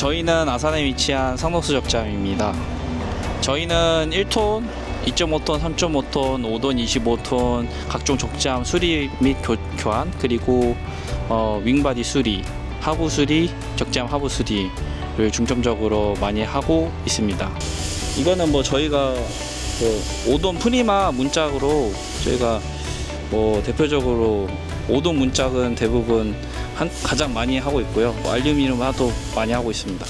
저희는 아산에 위치한 상록수 적장입니다. 저희는 1톤, 2.5톤, 3.5톤, 5톤, 25톤 각종 적장 수리 및 교, 교환 그리고 어, 윙바디 수리, 하부 수리, 적장 하부 수리를 중점적으로 많이 하고 있습니다. 이거는 뭐 저희가 그 5돈 프리마 문짝으로 저희가 뭐 대표적으로 5돈 문짝은 대부분 한, 가장 많이 하고 있고요. 뭐 알루미늄 하도 많이 하고 있습니다.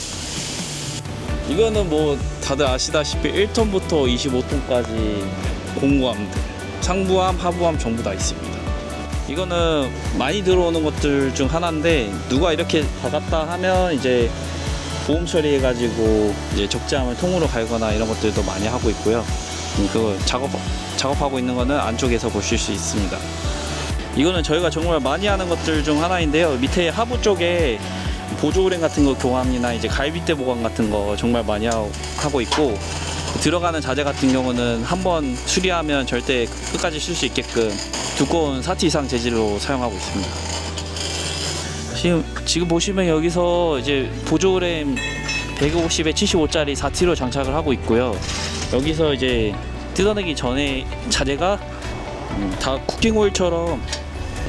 이거는 뭐 다들 아시다시피 1톤부터 25톤까지 공구함들 상부함, 하부함 전부 다 있습니다. 이거는 많이 들어오는 것들 중 하나인데 누가 이렇게 박았다 하면 이제 보험 처리해가지고 이제 적재함을 통으로 갈거나 이런 것들도 많이 하고 있고요. 음, 그 작업 작업하고 있는 거는 안쪽에서 보실 수 있습니다. 이거는 저희가 정말 많이 하는 것들 중 하나인데요. 밑에 하부 쪽에 보조우렌 같은 거 교환이나 이제 갈비대 보관 같은 거 정말 많이 하- 하고 있고 들어가는 자재 같은 경우는 한번 수리하면 절대 끝까지 쓸 수 있게끔 두꺼운 4T 이상 재질로 사용하고 있습니다. 지금 지금 보시면 여기서 이제 보조우렌 150에 75짜리 4T로 장착을 하고 있고요. 여기서 이제 뜯어내기 전에 자재가 음, 다 쿠킹 오일처럼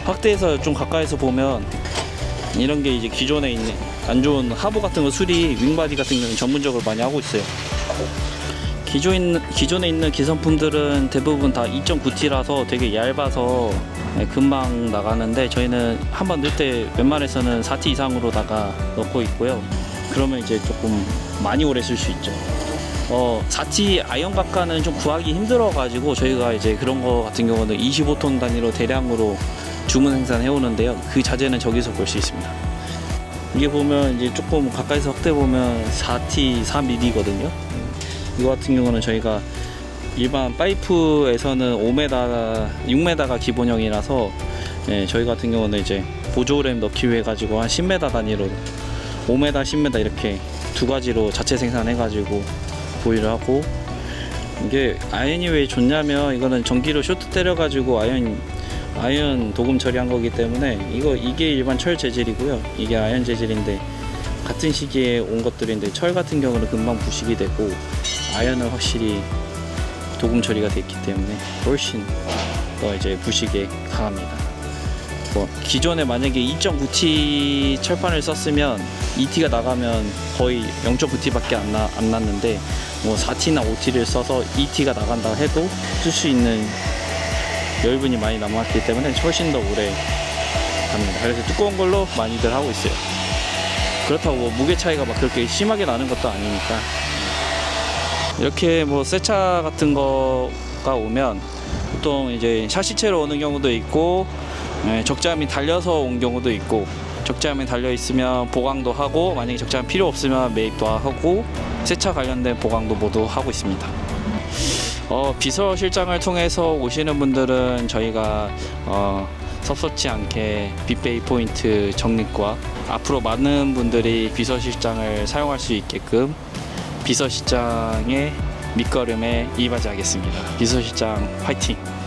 확대해서 좀 가까이서 보면 이런 게 이제 기존에 있는 안 좋은 하부 같은 거 수리 윙바디 같은 경우는 전문적으로 많이 하고 있어요. 기존 기존에 있는 기성품들은 대부분 다 2.9T라서 되게 얇아서 네, 금방 나가는데 저희는 한번 넣을 때 웬만해서는 4T 이상으로다가 넣고 있고요. 그러면 이제 조금 많이 오래 쓸 수 있죠. 어, 4T 아이언 각가는 좀 구하기 힘들어가지고 저희가 이제 그런 거 같은 경우는 25톤 단위로 대량으로 주문 생산해 오는데요. 그 자재는 저기서 볼 수 있습니다. 이게 보면 이제 조금 가까이서 확대 보면 4T 4mm거든요. 이거 같은 경우는 저희가 일반 파이프에서는 5m, 6m가 기본형이라서 예, 저희 같은 경우는 이제 보조램 넣기 위해 가지고 한 10m 단위로 5m, 10m 이렇게 두 가지로 자체 생산해 가지고 보유를 하고 이게 아연이 왜 좋냐면 이거는 전기로 쇼트 때려 가지고 아연 아연 도금 처리한 거기 때문에 이거 이게 일반 철 재질이고요 이게 아연 재질인데 같은 시기에 온 것들인데 철 같은 경우는 금방 부식이 되고 아연은 확실히 도금 처리가 됐기 때문에 훨씬 더 이제 부식에 강합니다. 뭐 기존에 만약에 2.9T 철판을 썼으면 2T가 나가면 거의 0.9T밖에 안, 나, 안 났는데 뭐 4T나 5T를 써서 2T가 나간다 해도 쓸 수 있는 여유분이 많이 남았기 때문에 훨씬 더 오래 갑니다. 그래서 두꺼운 걸로 많이들 하고 있어요. 그렇다고 뭐 무게 차이가 막 그렇게 심하게 나는 것도 아니니까 이렇게 뭐 새 차 같은 거가 오면 보통 이제 샤시체로 오는 경우도 있고 예, 적재함이 달려서 온 경우도 있고 적재함이 달려 있으면 보강도 하고 만약에 적재함 필요 없으면 매입도 하고 새차 관련된 보강도 모두 하고 있습니다. 어, 비서 실장을 통해서 오시는 분들은 저희가 어, 섭섭지 않게 빅페이 포인트 적립과 앞으로 많은 분들이 비서 실장을 사용할 수 있게끔 비서 실장의 밑거름에 이바지하겠습니다. 비서 실장 화이팅!